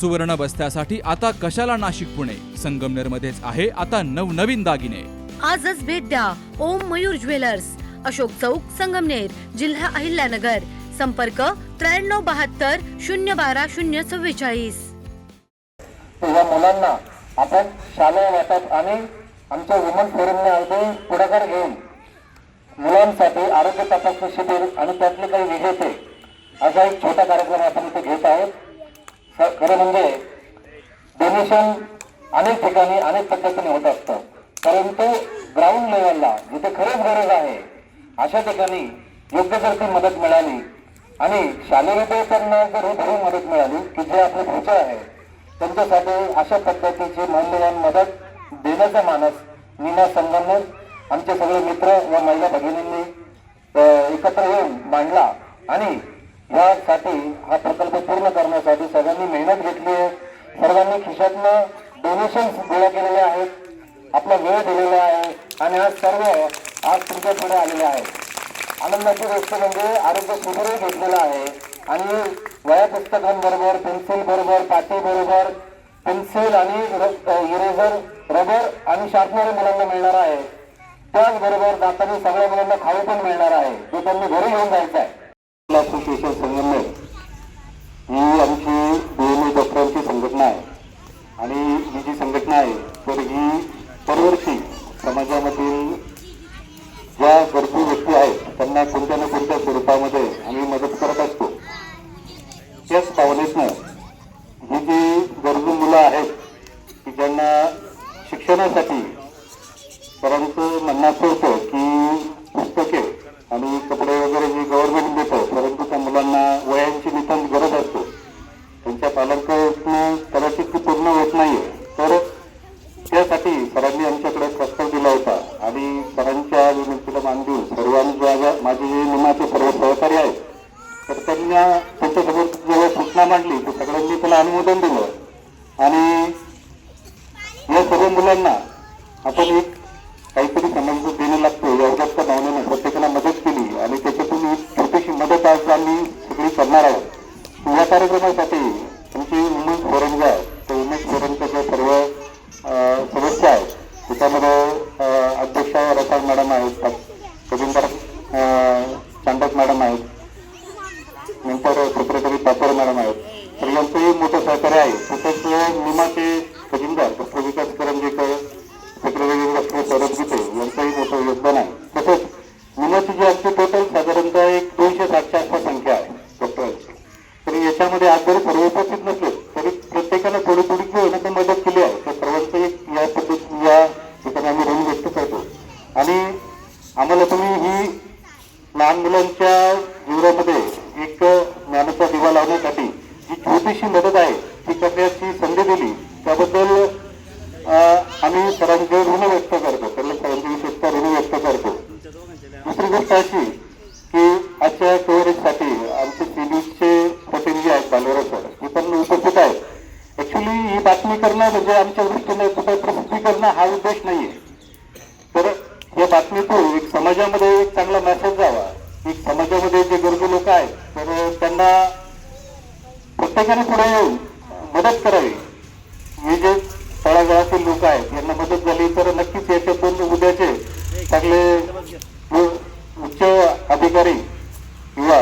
सुवर्ण बस्त्यासाठी आता कशाला नाशिक पुणे? संगमनेर मध्येच आहे आता नवनवीन दागिने. आजच भेट द्या ओम मयूर ज्वेलर्स. अशोक चौक संगमनेर जिल्हा अहिल्यानगर. संपर्क त्र्याण्णव बहात्तर शून्य बारा शून्य चव्वेचाळीस. या मुलांना आपण शालेय वाटप आणि आमच्या वुमन फोरमने अगदी पुढाकार घेऊन मुलांसाठी आरोग्य तपासणी शिबिर आणि त्यातले काही विजेते असा एक छोटा कार्यक्रम आपण इथे घेत आहोत. स- खरं म्हणजे डोनेशन अनेक ठिकाणी अनेक पद्धतीने होत असतं. परंतु ग्राउंड लेवलला जिथे खरंच गरज आहे अशा ठिकाणी योग्य जर ती मदत मिळाली आणि शालेय विद्यार्थ्यांना जर ही भरीव मदत मिळाली की जे आपले फ्युचर आहे त्यांच्यासाठी अशा पद्धतीची मौल्यवान मदत देण्याचा मानस नीना संगमनेर आमचे सगळे मित्र व महिला भगिनींनी एकत्र येऊन मांडला आणि यासाठी हा प्रकल्प पूर्ण करण्यासाठी सगळ्यांनी मेहनत घेतली आहे. सर्वांनी खिशातनं डोनेशन गोळा केलेले आहेत. आपला वेळ दिलेला आहे आणि आज सर्व आज तुमच्यापुढे आलेले आहेत. आनंदाची गोष्ट म्हणजे आरोग्य सुधारही घेतलेलं आहे आणि वया पुस्तकांबरोबर पेन्सिल बरोबर पाटी बरोबर पेन्सिल आणि इरेझर रबर आणि शार्पनर मुलांना मिळणार आहे. त्याचबरोबर दातांनी सगळ्या मुलांना खाऊ पण मिळणार आहे. ते त्यांनी घरी घेऊन जायचं आहे असोसिएशन संगमनेर ही आमची बीएमए डॉक्टरांची संघटना आहे. आणि ही जी संघटना आहे तर ही दरवर्षी समाजामधील ज्या गरजू व्यक्ती आहेत त्यांना कोणत्या ना कोणत्या स्वरूपामध्ये आम्ही मदत करत असतो. त्याच भावनेतनं ही जी गरजू मुलं आहेत की ज्यांना शिक्षणासाठी परंतु म्हणणं होतं की पुस्तके आणि आणि विनंतीला मान देऊन सर्वांच्या माझे जे निमाचे सर्व सहकारी आहेत तर त्यांना त्यांच्यासमोर जेव्हा सूचना मांडली तर सगळ्यांनी त्याला अनुमोदन दिलं. आणि या सर्व मुलांना आपण एक काहीतरी समज देणं लागतो. या उदात्त भावनेनं प्रत्येकाला मदत केली आणि त्याच्यातून एक छोटीशी मदत आज आम्ही सगळी करणार आहोत. या कार्यक्रमासाठी आमची उमेश फोरम जे आहे त्या उमेश फोरमच्या ज्या सर्व सदस्य आहेत त्याच्यामध्ये अं, अध्यक्षा मॅडम आहेत तजिंदर चांडक मॅडम आहेत. नंतर सेक्रेटरी पापर मॅडम आहेत. त्याबद्दल आम्ही सरांचे ऋण व्यक्त करतो त्यांना सरांची विशेषतः ऋण व्यक्त करतो. दुसरी गोष्ट अशी की आजच्या कव्हरेजसाठी आमचे सिलीचे प्रतिनिधी आहेत बालवरा सर हे पण उपस्थित आहेत. ऍक्च्युली ही बातमी करणं म्हणजे आमच्या दृष्टीने कुठे प्रसिद्धी करणं हा उद्देश नाहीये. तर या बातमीतून एक समाजामध्ये एक चांगला मेसेज जावा. एक समाजामध्ये जे गरजू लोक आहेत तर त्यांना प्रत्येकाने पुढे येऊन मदत करावी. हे जे तळागाळातील लोक आहेत यांना मदत झाली तर नक्कीच याच्यातून उद्याचे चांगले उच्च अधिकारी किंवा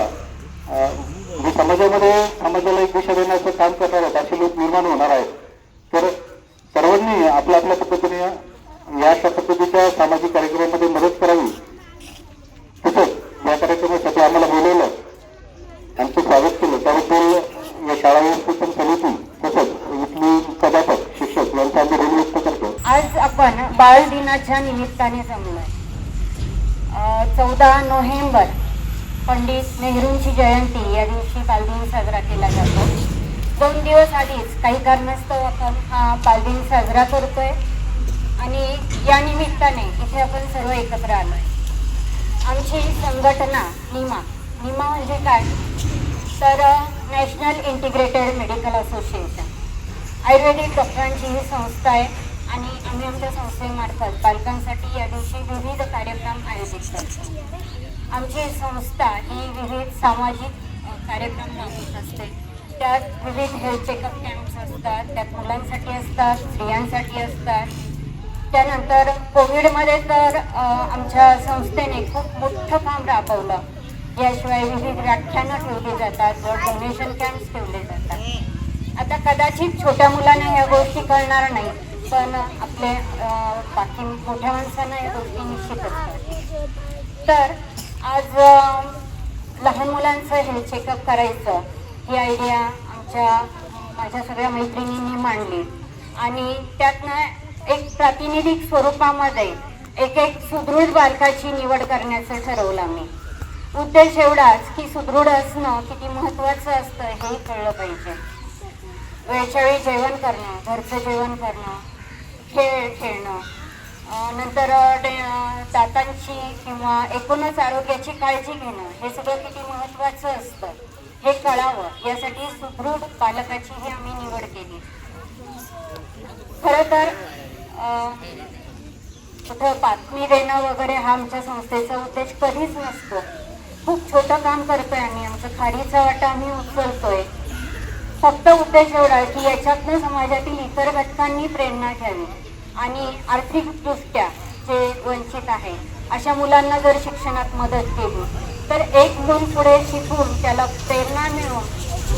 समाजामध्ये समाजाला एक दिशा देण्याचं काम करणार आहेत असे लोक निर्माण होणार आहेत. तर सर्वांनी आपल्या आपल्या पद्धतीने या अशा पद्धतीच्या सामाजिक कार्यक्रमामध्ये मदत करावी. तसंच या कार्यक्रमासाठी आम्हाला बोलवलं आमचं स्वागत केलं. त्याबद्दल बाल दिनाच्या निमित्ताने जमलोय चौदा नोव्हेंबर पंडित नेहरूंची जयंती या दिवशी बालदिन साजरा केला जातो. दोन दिवस आधीच काही कारणास्तव आपण हा बालदिन साजरा करतोय आणि या निमित्ताने इथे आपण सर्व एकत्र आलोय. आमची संघटना निमा. निमा म्हणजे काय? तर national integrated medical association. Ayurvedic डॉक्टरांची ही संस्था आहे. आणि आम्ही आमच्या संस्थेमार्फत बालकांसाठी या दिवशी विविध कार्यक्रम आयोजित करतो आमची संस्था ही विविध सामाजिक कार्यक्रम राबवत असते. त्यात विविध हेल्थ चेकअप कॅम्प्स असतात त्यात मुलांसाठी असतात स्त्रियांसाठी असतात. त्यानंतर कोविडमध्ये तर आमच्या संस्थेने खूप मोठं काम राबवलं. याशिवाय विविध व्याख्यानं ठेवली जातात डोनेशन कॅम्प्स ठेवले जातात. आता कदाचित छोट्या मुलांना ह्या गोष्टी कळणार नाही पण आपले बाकी मोठ्या माणसांना या गोष्टी निश्चितच तर आज लहान मुलांचं हे चेकअप करायचं ही आयडिया आमच्या माझ्या सगळ्या मैत्रिणींनी मांडली. आणि त्यातनं एक प्रातिनिधिक स्वरूपामध्ये एक एक सुदृढ बालकाची निवड करण्याचं ठरवलं मी उद्देश एवढाच की सुदृढ असणं किती महत्त्वाचं असतं हेही कळलं पाहिजे. वेळच्या वेळी जेवण करणं घरचं जेवण करणं खेळ खेळणं. नंतर डे- दातांची किंवा एकूणच आरोग्याची काळजी घेणं हे सगळं किती महत्त्वाचं असतं. हे कळावं. यासाठी सुदृढ पालकाची ही आम्ही निवड केली. खरं तर कुठं बातमी देणं वगैरे हा आमच्या संस्थेचा उद्देश कधीच नसतो. खूप छोटं काम करतोय आम्ही. आमचं खाडीचा वाटा आम्ही उचलतोय. फक्त उद्देश एवढा की याच्यातनं समाजातील इतर घटकांनी प्रेरणा घ्यावी. आणि आर्थिकदृष्ट्या जे वंचित आहे. अशा मुलांना जर शिक्षणात मदत केली तर एक गुण पुढे शिकून त्याला प्रेरणा मिळून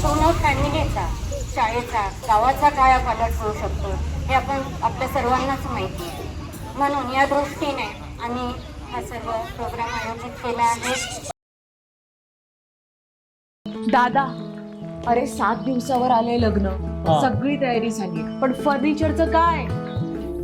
पूर्ण फॅमिलीचा शाळेचा गावाचा काया पालट होऊ शकतो हे आपण आपल्या सर्वांनाच माहिती आहे. म्हणून या दृष्टीने आम्ही हा सर्व प्रोग्राम आयोजित केला आहे. दादा अरे सात दिवसावर आले लग्न. सगळी तयारी झाली पण फर्निचरचं काय?